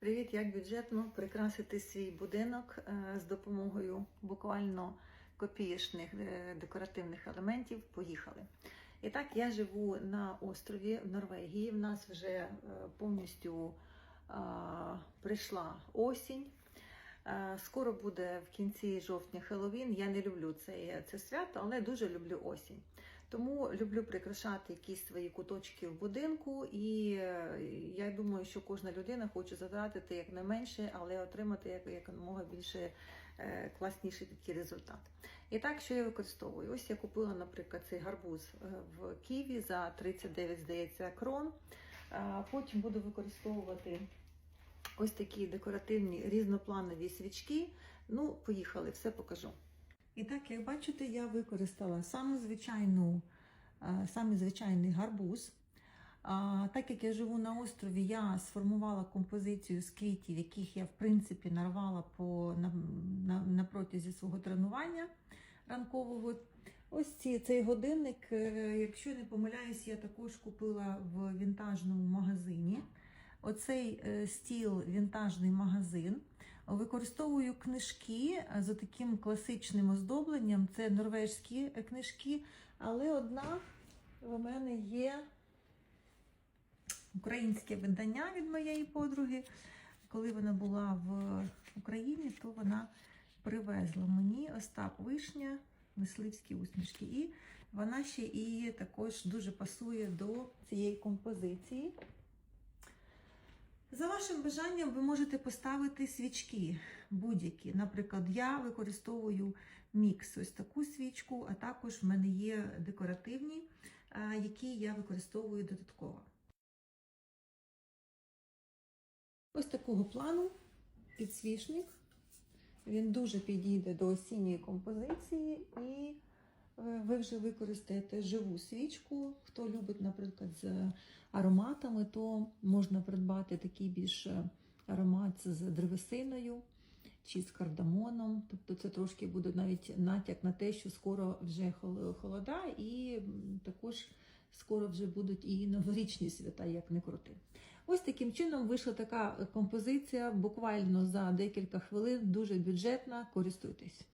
Привіт, як бюджетно прикрасити свій будинок е, з допомогою буквально копієчних е, декоративних елементів. Поїхали. І так, я живу на острові в Норвегії. В нас вже е, повністю прийшла осінь. Скоро буде в кінці жовтня Хеллоуін. Я не люблю це, це свято, але дуже люблю осінь. Тому люблю прикрашати якісь свої куточки в будинку, і е, я думаю, що кожна людина хоче затратити якнайменше, але отримати якомога більше е, класніший такий результат. І так, що я використовую? Ось я купила, наприклад, цей гарбуз е, в Києві за 39, здається, крон. Потім буду використовувати ось такі декоративні різнопланові свічки. Ну, поїхали, все покажу. І так, як бачите, я використала саму звичайну, е, самий звичайний гарбуз. Так як я живу на острові, я сформувала композицію з квітів, яких я в принципі нарвала по, на, на, на протязі свого тренування ранкового. Ось ці, цей годинник, е, якщо не помиляюсь, я також купила в вінтажному магазині. Оцей е, стіл вінтажний магазин. Використовую книжки з таким класичним оздобленням. Це норвежські е, книжки, але одна в мене є українське видання від моєї подруги. Коли вона була в Україні, то вона привезла мені Остап Вишня, мисливські усмішки. І вона ще і також дуже пасує до цієї композиції. За вашим бажанням ви можете поставити свічки будь-які. Наприклад, я використовую мікс, ось таку свічку, а також в мене є декоративні, які я використовую додатково. Ось такого плану підсвічник. Він дуже підійде до осінньої композиції і е, ви вже використаєте живу свічку. Хто любить, наприклад, з ароматами, то можна придбати такий більш е, аромат з древесиною чи з кардамоном. Тобто це трошки буде навіть натяк на те, що скоро вже холода, і також скоро вже будуть і новорічні свята, як не крути. Ось таким чином вийшла така композиція буквально за декілька хвилин, дуже бюджетна. Користуйтесь.